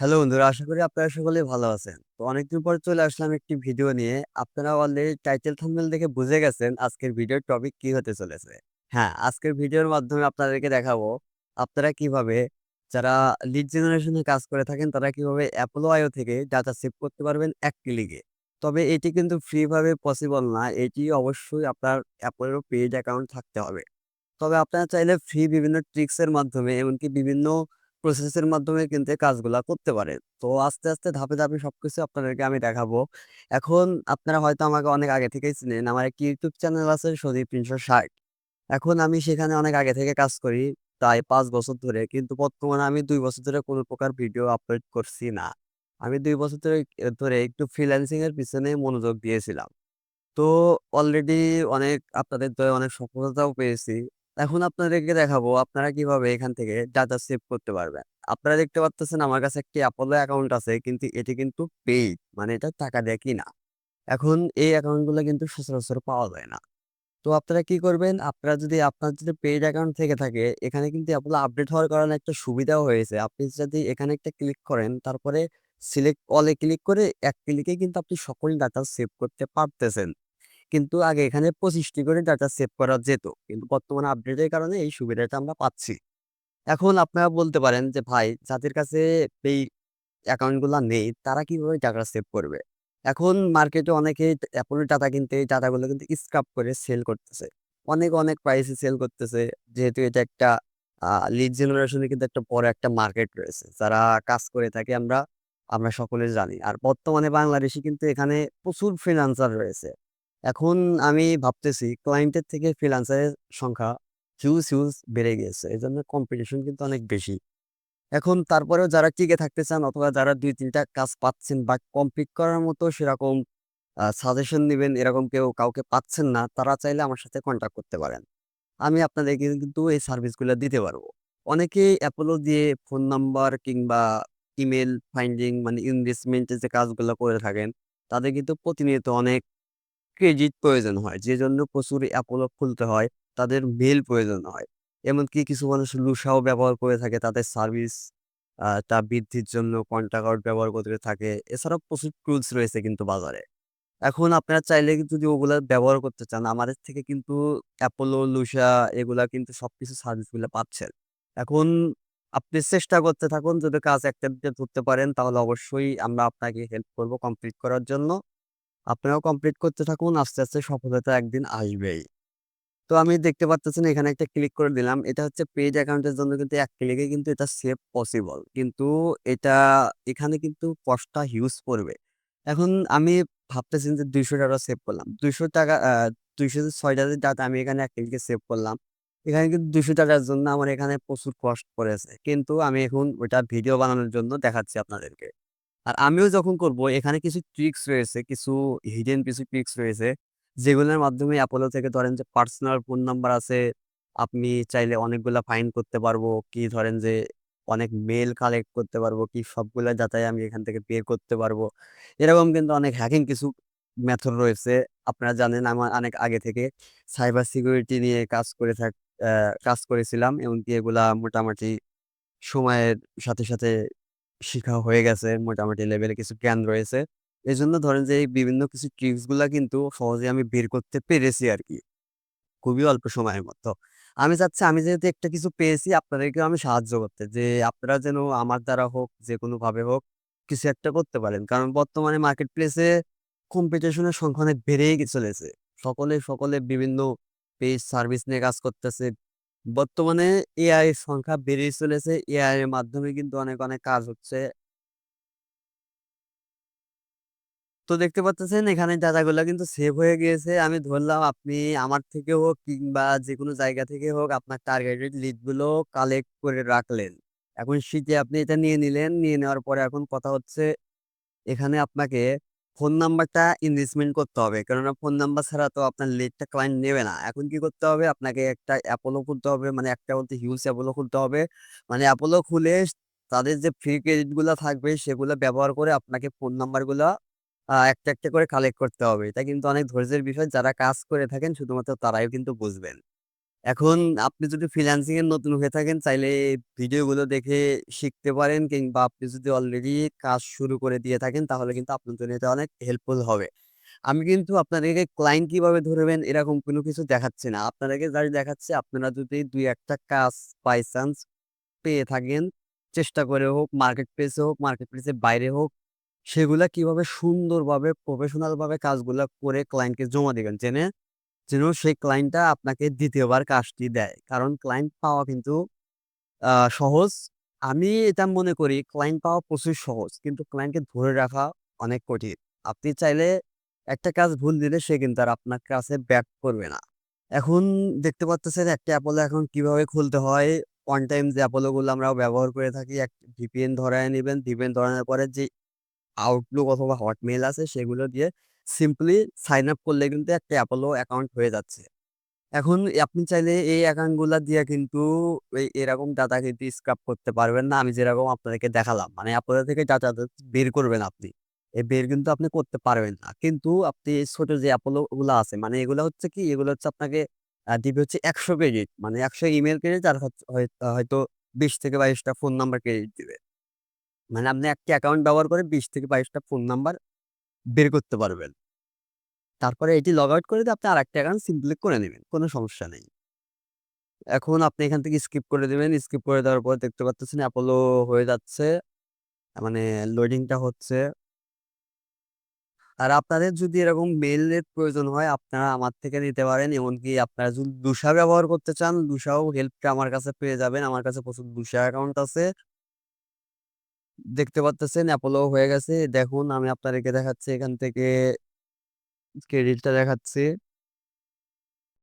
Hello বন্ধুরা, আশা করি আপনারা সকলেই ভালো আছেন। তো অনেকদিন পর চলে আসলাম একটি ভিডিও নিয়ে। আপনারা অলরেডি টাইটেল থাম্বনেল দেখে বুঝে গেছেন আজকের ভিডিওর টপিক কি হতে চলেছে। হ্যাঁ, আজকের ভিডিওর মাধ্যমে আপনাদেরকে দেখাবো আপনারা কীভাবে যারা লিড জেনারেশন কাজ করে থাকেন তারা কীভাবে অ্যাপোলো আইও থেকে ডাটা সেভ করতে পারবেন এক ক্লিকে। তবে এটি কিন্তু ফ্রি ভাবে পসিবল না। এটি অবশ্যই আপনার অ্যাপোলো পেইড অ্যাকাউন্ট থাকতে হবে। তবে আপনারা চাইলে ফ্রি বিভিন্ন ট্রিক্সের মাধ্যমে এমনকি বিভিন্ন প্রসেসের মাধ্যমে কিন্তু কাজগুলা করতে পারেন। তো আস্তে, আস্তে ধাপে, ধাপে সবকিছু আপনাদেরকে আমি দেখাবো। এখন আপনারা হয়তো আমাকে অনেক আগে থেকেই চিনেন। আমার একটি ইউটিউব চ্যানেল আছে সন্দীপ ৩৬০। এখন আমি সেখানে অনেক আগে থেকে কাজ করি। প্রায় পাঁচ বছর ধরে। কিন্তু বর্তমানে আমি দুই বছর ধরে কোনো প্রকার ভিডিও আপলোড করছি না। আমি দুই বছর ধরে ধরে একটু ফ্রিল্যান্সিং এর পিছনে মনোযোগ দিয়েছিলাম। তো অলরেডি অনেক আপনাদের অনেক সফলতাও পেয়েছি। এখন আপনাদেরকে দেখাবো আপনারা কীভাবে এখান থেকে ডাটা সেভ করতে পারবেন। আপনারা দেখতে পারতেছেন আমার কাছে একটি অ্যাপোলো অ্যাকাউন্ট আছে, কিন্তু এটি কিন্তু পেইড মানে এটা টাকা দিয়ে কিনা। এখন এই অ্যাকাউন্টগুলা কিন্তু সচরাচর পাওয়া যায় না। তো আপনারা কি করবেন? আপনারা যদি, আপনার যদি পেইড অ্যাকাউন্ট থেকে থাকে, এখানে কিন্তু অ্যাপোলো আপডেট হওয়ার কারণে একটা সুবিধাও হয়েছে। আপনি যদি এখানে একটা ক্লিক করেন, তারপরে সিলেক্ট অলে ক্লিক করে এক ক্লিকে কিন্তু আপনি সকল ডাটা সেভ করতে পারতেছেন। কিন্তু আগে এখানে ২৫ টি করে ডাটা সেভ করা যেত। কিন্তু বর্তমানে আপডেটের কারণে এই সুবিধাটা আমরা পাচ্ছি। এখন আপনারা বলতে পারেন যে ভাই যাদের কাছে এই অ্যাকাউন্টগুলা নেই তারা কীভাবে টাকা সেভ করবে? এখন মার্কেটে অনেকেই অ্যাপোলো ডাটা কিনতে এই ডাটাগুলো কিন্তু স্ক্রাপ করে সেল করতেছে। অনেক, অনেক প্রাইসে সেল করতেছে। যেহেতু এটা একটা লিড জেনারেশন কিন্তু একটা বড় একটা মার্কেট রয়েছে। যারা কাজ করে থাকে আমরা, আমরা সকলে জানি। আর বর্তমানে বাংলাদেশে কিন্তু এখানে প্রচুর ফ্রিল্যান্সার রয়েছে। এখন আমি ভাবতেছি ক্লায়েন্টের থেকে ফ্রিল্যান্সারের সংখ্যা হিউজ, হিউজ বেড়ে গিয়েছে। এই জন্য কম্পিটিশন কিন্তু অনেক বেশি। এখন তারপরেও যারা টিকে থাকতে চান অথবা যারা ২-৩ টা কাজ পাচ্ছেন বা কমপ্লিট করার মতো সেরকম সাজেশন নিবেন এরকম কেউ কাউকে পাচ্ছেন না, তারা চাইলে আমার সাথে কনট্যাক্ট করতে পারেন। আমি আপনাদেরকে কিন্তু এই সার্ভিসগুলা দিতে পারব। অনেকেই অ্যাপোলো দিয়ে ফোন নাম্বার কিংবা ইমেল ফাইন্ডিং মানে ইনভেস্টমেন্ট যে কাজগুলো করে থাকেন, তাদের কিন্তু প্রতিনিয়ত অনেক ক্রেডিট প্রয়োজন হয়। যে জন্য প্রচুর অ্যাপোলো খুলতে হয়। তাদের মেল প্রয়োজন হয়। এমনকি কিছু মানুষ লুসাও ব্যবহার করে থাকে তাদের সার্ভিস টা বৃদ্ধির জন্য কন্টাক্ট আউট ব্যবহার করতে থাকে। এছাড়াও প্রচুর টুলস রয়েছে কিন্তু বাজারে। এখন আপনারা চাইলে যদি ওগুলা ব্যবহার করতে চান আমাদের থেকে কিন্তু অ্যাপোলো, লুসা এগুলা কিন্তু সবকিছু সার্ভিসগুলা পাচ্ছেন। এখন আপনি চেষ্টা করতে থাকুন যদি কাজ একটা ধরতে পারেন তাহলে অবশ্যই আমরা আপনাকে হেল্প করব কমপ্লিট করার জন্য। আপনারাও কমপ্লিট করতে থাকুন। আস্তে, আস্তে সফলতা একদিন আসবেই। তো আমি দেখতে পারতেছেন এখানে একটা ক্লিক করে দিলাম। এটা হচ্ছে পেইড অ্যাকাউন্টের জন্য কিন্তু এক ক্লিকে কিন্তু এটা সেভ পসিবল। কিন্তু এটা এখানে কিন্তু কষ্টটা হিউজ পড়বে। এখন আমি ভাবতেছি যে ৳২০০ সেভ করলাম। ৳২০০ আ ৳২০৬ র ডাটা আমি এখানে এক ক্লিকে সেভ করলাম। এখানে কিন্তু ৳২০০ র জন্য আমার এখানে প্রচুর কষ্ট পড়েছে। কিন্তু আমি এখন ওটা ভিডিও বানানোর জন্য দেখাচ্ছি আপনাদেরকে। আর আমিও যখন করব এখানে কিছু ট্রিকস রয়েছে, কিছু হিডেন কিছু ট্রিকস রয়েছে। যেগুলোর মাধ্যমে অ্যাপোলো থেকে ধরেন যে পার্সোনাল ফোন নাম্বার আছে। আপনি চাইলে অনেকগুলা ফাইন করতে পারব। কি ধরেন যে অনেক মেল কালেক্ট করতে পারব। কি সবগুলা ডাটাই আমি এখান থেকে বের করতে পারব। এরকম কিন্তু অনেক হ্যাকিং কিছু মেথড রয়েছে। আপনারা জানেন আমার অনেক আগে থেকে সাইবার সিকিউরিটি নিয়ে কাজ করে থাক কাজ করেছিলাম। এমনকি এগুলা মোটামুটি সময়ের সাথে, সাথে শিখা হয়ে গেছে। মোটামুটি লেভেলে কিছু জ্ঞান রয়েছে। এই জন্য ধরেন যে এই বিভিন্ন কিছু ট্রিকসগুলা কিন্তু সহজে আমি বের করতে পেরেছি আর কি খুবই অল্প সময়ের মতো। আমি চাচ্ছি আমি যেহেতু একটা কিছু পেয়েছি আপনাদেরকেও আমি সাহায্য করতে। যে আপনারা যেন আমার দ্বারা হোক, যে কোনো যেকোনোভাবে হোক কিছু একটা করতে পারেন। কারণ বর্তমানে মার্কেট প্লেসে কম্পিটিশন এর সংখ্যা অনেক বেড়েই চলেছে। সকলে, সকলে বিভিন্ন পেজ সার্ভিস নিয়ে কাজ করতেছে। বর্তমানে এআই সংখ্যা বেড়ে চলেছে। এআই এর মাধ্যমে কিন্তু অনেক, অনেক কাজ হচ্ছে। তো দেখতে পাচ্ছেন এখানে ডাটাগুলা কিন্তু সেভ হয়ে গিয়েছে। আমি ধরলাম আপনি আমার থেকে হোক কিংবা যেকোনো জায়গা থেকে হোক আপনার টার্গেটেড লিডগুলো কালেক্ট করে রাখলেন। এখন শীতে আপনি এটা নিয়ে নিলেন। নিয়ে নেওয়ার পরে এখন কথা হচ্ছে এখানে আপনাকে ফোন নাম্বারটা ইনভেস্টমেন্ট করতে হবে। কেননা ফোন নাম্বার ছাড়া তো আপনার লিডটা ক্লায়েন্ট নেবে না। এখন কি করতে হবে? আপনাকে একটা অ্যাপোলো খুলতে হবে। মানে একটা বলতে হিউজ অ্যাপোলো খুলতে হবে। মানে অ্যাপোলো খুলে তাদের যে ফ্রি ক্রেডিটগুলা থাকবে সেগুলো ব্যবহার করে আপনাকে ফোন নাম্বারগুলা একটা, একটা করে কালেক্ট করতে হবে। এটা কিন্তু অনেক ধৈর্যের বিষয়। যারা কাজ করে থাকেন শুধুমাত্র তারাই কিন্তু বুঝবেন। এখন আপনি যদি ফ্রিল্যান্সিং এর নতুন হয়ে থাকেন চাইলে ভিডিওগুলো দেখে শিখতে পারেন কিংবা আপনি যদি অলরেডি কাজ শুরু করে দিয়ে থাকেন তাহলে কিন্তু আপনার জন্য এটা অনেক হেল্পফুল হবে। আমি কিন্তু আপনাদেরকে ক্লায়েন্ট কীভাবে ধরবেন এরকম কোনো কিছু দেখাচ্ছি না। আপনাদেরকে জাস্ট দেখাচ্ছি আপনারা যদি দুই একটা কাজ বাই চান্স পেয়ে থাকেন, চেষ্টা করে হোক, মার্কেট প্লেসে হোক, মার্কেট প্লেসের বাইরে হোক, সেগুলা কীভাবে সুন্দরভাবে প্রফেশনাল ভাবে কাজগুলা করে ক্লায়েন্টকে জমা দিবেন। জেনে যেন সেই ক্লায়েন্টটা আপনাকে ২য় বার কাজটি দেয়। কারণ ক্লায়েন্ট পাওয়া কিন্তু সহজ। আমি এটা মনে করি ক্লায়েন্ট পাওয়া প্রচুর সহজ। কিন্তু ক্লায়েন্টকে ধরে রাখা অনেক কঠিন। আপনি চাইলে একটা কাজ ভুল দিলে সে কিন্তু আর আপনার কাছে ব্যাক করবে না। এখন দেখতে পারতেছেন একটা অ্যাপোলো এখন কীভাবে খুলতে হয়। ওয়ান টাইম যে অ্যাপোলোগুলো আমরা ব্যবহার করে থাকি, এক ভিপিএন ধরায় নিবেন। ভিপিএন ধরানোর পরে যে আউটলুক অথবা হটমেইল আছে, সেগুলো দিয়ে সিম্পলি সাইন আপ করলে কিন্তু একটা অ্যাপোলো অ্যাকাউন্ট হয়ে যাচ্ছে। এখন আপনি চাইলে এই অ্যাকাউন্টগুলা দিয়ে কিন্তু এই এরকম ডাটা কিন্তু স্ক্রাপ করতে পারবেন না। আমি যেরকম আপনাদেরকে দেখালাম। মানে অ্যাপোলো থেকে ডাটা বের করবেন আপনি। এই বের কিন্তু আপনি করতে পারবেন না। কিন্তু আপনি ছোট যে অ্যাপোলো গুলা আছে মানে এগুলা হচ্ছে কি, এগুলো হচ্ছে আপনাকে দিবে হচ্ছে ১০০ ক্রেডিট মানে ১০০ ইমেইল ক্রেডিট আর হয়, হয়তো ২০ থেকে বাইশটা ফোন নাম্বার ক্রেডিট দিবে। মানে আপনি একটা অ্যাকাউন্ট ব্যবহার করে ২০ থেকে বাইশটা ফোন নাম্বার বের করতে পারবেন। তারপরে এটি লগ আউট করে দিয়ে আপনি আর একটা অ্যাকাউন্ট সিম্পলি করে নেবেন কোনো সমস্যা নেই। এখন আপনি এখান থেকে স্কিপ করে দিবেন। স্কিপ করে দেওয়ার পর দেখতে পারতেছেন অ্যাপোলো হয়ে যাচ্ছে। মানে লোডিংটা হচ্ছে। আর আপনাদের যদি এরকম মেইলের প্রয়োজন হয় আপনারা আমার থেকে নিতে পারেন। এমনকি আপনারা যদি লুসা ব্যবহার করতে চান, লুসাও হেল্পটা আমার কাছে পেয়ে যাবেন। আমার কাছে প্রচুর লুসা অ্যাকাউন্ট আছে। দেখতে পারতেছেন অ্যাপোলো হয়ে গেছে। দেখুন আমি আপনাদেরকে দেখাচ্ছি এখান থেকে ক্রেডিটটা দেখাচ্ছি।